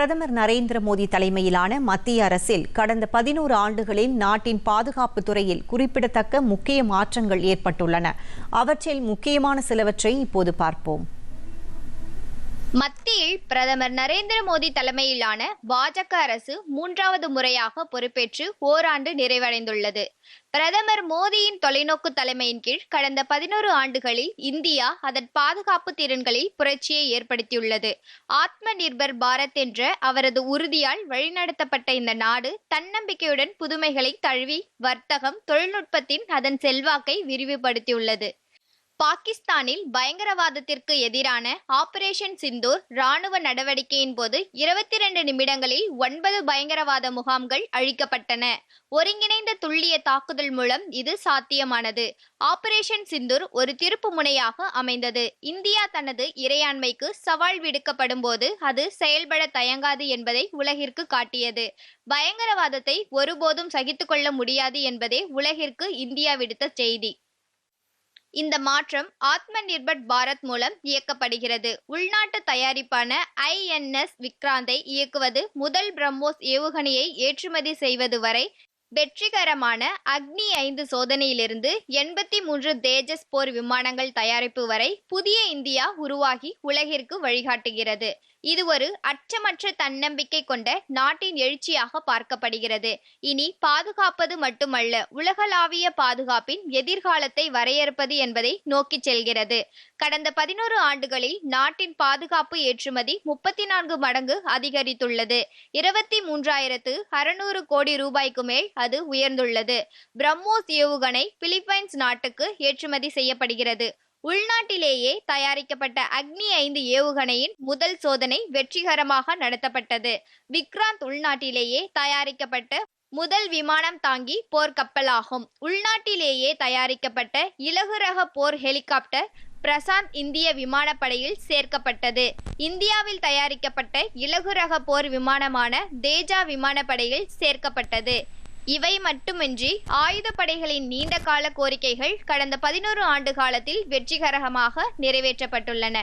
பிரதமர் நரேந்திர மோடி தலைமையிலான மத்திய அரசில் கடந்த பதினோரு ஆண்டுகளில் நாட்டின் பாதுகாப்பு துறையில் குறிப்பிடத்தக்க முக்கிய மாற்றங்கள் ஏற்பட்டுள்ளன. அவற்றில் முக்கியமான சிலவற்றை இப்போது பார்ப்போம். மத்தியில் பிரதமர் நரேந்திர மோடி தலைமையிலான பாஜக அரசு மூன்றாவது முறையாக பொறுப்பேற்று ஓராண்டு நிறைவடைந்துள்ளது. பிரதமர் மோடியின் தொலைநோக்கு தலைமையின் கீழ் கடந்த பதினோரு ஆண்டுகளில் இந்தியா அதன் பாதுகாப்பு திறன்களில் புரட்சியை ஏற்படுத்தியுள்ளது. ஆத்ம நிர்பர் பாரத் என்ற அவரது உறுதியால் வழிநடத்தப்பட்ட இந்த நாடு தன்னம்பிக்கையுடன் புதுமைகளை தழுவி வர்த்தகம் தொழில்நுட்பத்தின் அதன் செல்வாக்கை விரிவுபடுத்தியுள்ளது. பாகிஸ்தானில் பயங்கரவாதத்திற்கு எதிரான ஆபரேஷன் சிந்தூர் ராணுவ நடவடிக்கையின் போது இருபத்தி இரண்டு நிமிடங்களில் ஒன்பது பயங்கரவாத முகாம்கள் அழிக்கப்பட்டன. ஒருங்கிணைந்த துல்லிய தாக்குதல் மூலம் இது சாத்தியமானது. ஆபரேஷன் சிந்தூர் ஒரு திருப்பு முனையாக அமைந்தது. இந்தியா தனது இறையாண்மைக்கு சவால் விடுக்கப்படும் போது அது செயல்பட தயங்காது என்பதை உலகிற்கு காட்டியது. பயங்கரவாதத்தை ஒருபோதும் சகித்துக்கொள்ள முடியாது என்பதே உலகிற்கு இந்தியா விடுத்த செய்தி. இந்த மாற்றம் ஆத்ம நிர்பர் பாரத் மூலம் இயக்கப்படுகிறது. உள்நாட்டு தயாரிப்பான ஐஎன்எஸ் விக்ராந்தை இயக்குவது முதல் பிரம்மோஸ் ஏவுகணையை ஏற்றுமதி செய்வது வரை வெற்றிகரமான அக்னி ஐந்து சோதனையிலிருந்து எண்பத்தி மூன்று தேஜஸ் போர் விமானங்கள் தயாரிப்பு வரை புதிய இந்தியா உருவாகி உலகிற்கு வழிகாட்டுகிறது. இது ஒரு அச்சமற்ற தன்னம்பிக்கை கொண்ட நாட்டின் எழுச்சியாக பார்க்கப்படுகிறது. இனி பாதுகாப்பது மட்டுமல்ல உலகளாவிய பாதுகாப்பின் எதிர்காலத்தை வரையறுப்பது என்பதை நோக்கி செல்கிறது. கடந்த பதினோரு ஆண்டுகளில் நாட்டின் பாதுகாப்பு ஏற்றுமதி முப்பத்தி நான்கு மடங்கு அதிகரித்துள்ளது. இருபத்தி மூன்றாயிரத்து அறுநூறு கோடி ரூபாய்க்கு மேல் அது உயர்ந்துள்ளது. பிரம்மோஸ் ஏவுகணை பிலிப்பைன்ஸ் நாட்டுக்கு ஏற்றுமதி செய்யப்படுகிறது. உள்நாட்டிலேயே தயாரிக்கப்பட்ட அக்னி ஐந்து ஏவுகணையின் முதல் சோதனை வெற்றிகரமாக நடத்தப்பட்டது. விக்ராந்த் உள்நாட்டிலேயே தயாரிக்கப்பட்ட முதல் விமானம் தாங்கி போர்க்கப்பலாகும் உள்நாட்டிலேயே தயாரிக்கப்பட்ட இலகு ரக போர் ஹெலிகாப்டர் பிரசாந்த் இந்திய விமானப்படையில் சேர்க்கப்பட்டது. இந்தியாவில் தயாரிக்கப்பட்ட இலகு ரக போர் விமானமான தேஜா விமானப்படையில் சேர்க்கப்பட்டது. இவை மட்டுமின்றி ஆயுதப்படைகளின் நீண்டகால கோரிக்கைகள் கடந்த பதினோரு ஆண்டு காலத்தில் வெற்றிகரமாக நிறைவேற்றப்பட்டுள்ளன.